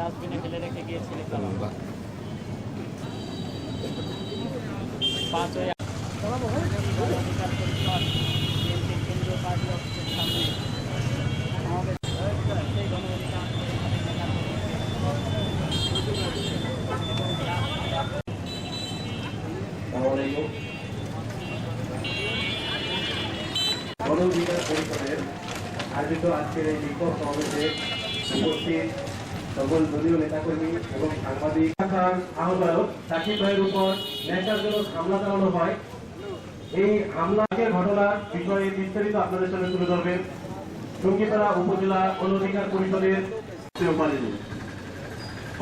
ডাস্টবিনে ফেলে রেখে গিয়েছিলেন পাঁচ হয়ে কেন্দ্রীয় পার্টি অফিসের সামনে আমাদের সেই গণ অধিকার গণঅধিকার পরিষদের আয়োজিত আজকের এই বিক্ষোভ সমাবেশে উপস্থিত সকল দলীয় নেতাকর্মী এবং সাংবাদিক আহ্বায়ক সাকিব ভাইয়ের উপর ন্যাচারজনক হামলা চালানো হয়। এই হামলাকে ঘটনার বিষয়ে বিস্তারিত আপনাদের সামনে তুলে ধরবেন। টুঙ্গিপাড়া উপজেলা গণ পরিষদের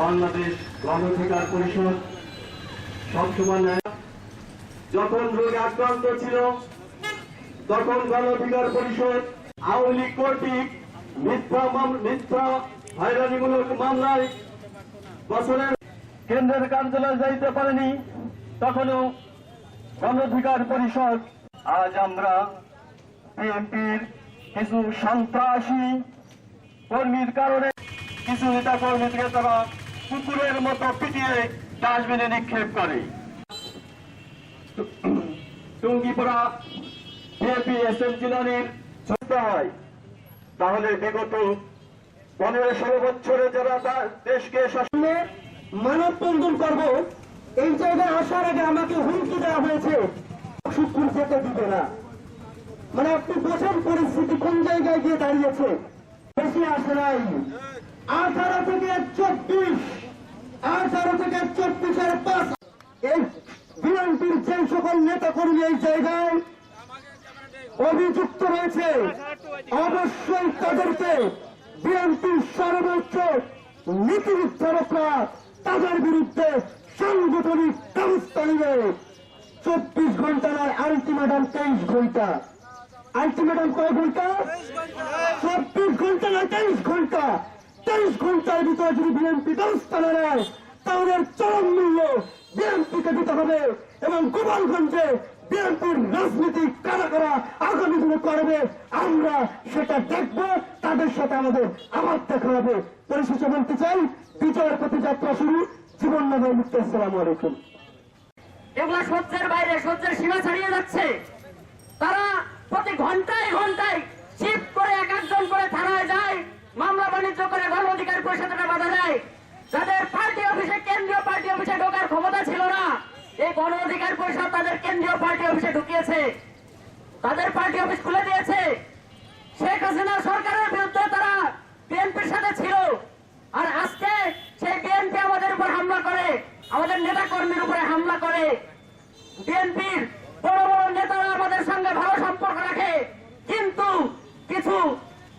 বাংলাদেশ গণঅধিকার পরিষদ সবসময় যখন রোগে আক্রান্ত ছিল তখন গণ অধিকার পরিষদ। আওয়ামী লীগ কর্তৃক মিথ্যা মিথ্যা হয়রানিমূলক মামলায় বছরের কেন্দ্রের কার্যালয়ে যাইতে পারেনি, তখনও গণ অধিকার পরিষদ। আজ আমরা বিএনপির কিছু সন্ত্রাসী কর্মীর কারণে কিছু নেতা কর্মীকে তারা কুকুরের মতো পিটিয়ে ডাস্টবিনে নিক্ষেপ করে। টুঙ্গিপাড়া বিএনপি এস এম জিলানির হয়। তাহলে বিগত পনেরো ষোলো বছরে যারা দেশকে শাসনে মানব বন্ধন করব, এই জায়গায় আসার আগে আমাকে হুমকি দেওয়া হয়েছে। সুকুর যেতে দিবে না। মানে আপনি বোঝেন পরিস্থিতি কোন জায়গায় গিয়ে দাঁড়িয়েছে? বেশি আসে নাই। আঠারো থেকে চব্বিশ, আঠারো থেকে চব্বিশের পাঁচ। এই বিএনপির যে সকল নেতা কর্মী এই জায়গায় অভিযুক্ত রয়েছে। অবশ্যই তাদেরকে বিএনপির সর্বোচ্চ নীতি নির্ধারকরা তাদের বিরুদ্ধে সাংগঠনিক ব্যবস্থা নেবে। চব্বিশ ঘণ্টা নয় আলটিমেটাম তেইশ ঘণ্টা। আলটিমেটাম কয় ঘণ্টা? চব্বিশ ঘণ্টা নয়, তেইশ ঘণ্টা। তেইশ ঘণ্টার ভিতরে যদি বিএনপি ব্যবস্থা না নেয়, তাহলে চরম মূল্য বিএনপিকে দিতে হবে এবং গোপালগঞ্জে বিএনপির রাজনীতি কারা করবে, আমরা সেটা দেখব, তাদের সাথে আমাদের আবার দেখা হবে। পরিশেষে বলতে চাই, বিজয়ের প্রতি যাত্রা শুরু। জীবন নগর মুক্ত, আসসালামু আলাইকুম। এগুলা সহ্যের বাইরে সহ্যের সীমা ছাড়িয়ে যাচ্ছে। তারা প্রতি ঘন্টায় ঘন্টায় চিপ করে এক একজন করে থানায় যায়, মামলা বাণিজ্য করে গণ অধিকার পরিষদে বাধা দেয়। যাদের পার্টি অফিসে, কেন্দ্রীয় পার্টি অফিসে ঢোকার ক্ষমতা ছিল না, এই গণ অধিকার পরিষদ তাদের কেন্দ্রীয় পার্টি অফিসে ঢুকিয়েছে। তাদের পার্টি অফিস খুলে দিয়েছে। শেখ হাসিনা সরকারের বিরুদ্ধে তারা বিএনপির সাথে ছিল। আর আজকে সেই বিএনপি আমাদের উপর হামলা করে, আমাদের নেতা কর্মীর উপরে হামলা করে। বিএনপির বড় বড় নেতারা আমাদের সঙ্গে ভালো সম্পর্ক রাখে। কিন্তু কিছু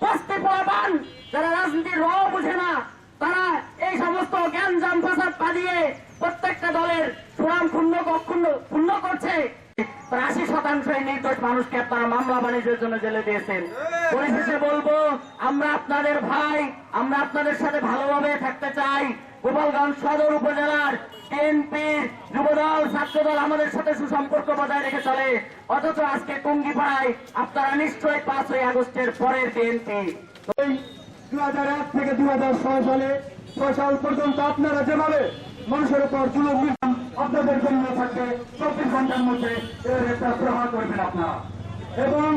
বস্তি পোলাপান যারা রাজনীতির র বুঝে না, তারা এই সমস্ত জ্ঞান জাম ফাসাদ পালিয়ে প্রত্যেকটা দলের সুনাম ক্ষুণ্ণ ক্ষুণ্ণ ক্ষুণ্ণ মানুষকে আপনারা মামলা বাণিজ্যের জন্য জেলে দিয়েছেন। পরিশেষে বলব, আমরা আপনাদের ভাই, আমরা আপনাদের সাথে ভালোভাবে থাকতে চাই। গোপালগঞ্জ সদর উপজেলার বিএনপির যুবদল, ছাত্রদল আমাদের সাথে সুসম্পর্ক বজায় রেখে চলে। অথচ আজকে টুঙ্গিপাড়ায় আপনারা নিশ্চয়ই পাঁচই আগস্টের পরের বিএনপি। দুই হাজার এক থেকে দুই হাজার ছয় সালে, ছয় সাল পর্যন্ত আপনারা যেভাবে মানুষের উপর জুলুম নিলাম আপনাদের জন্য থাকবে। চব্বিশ ঘণ্টার মধ্যে এর একটা প্রহার করবেন আপনারা। এবং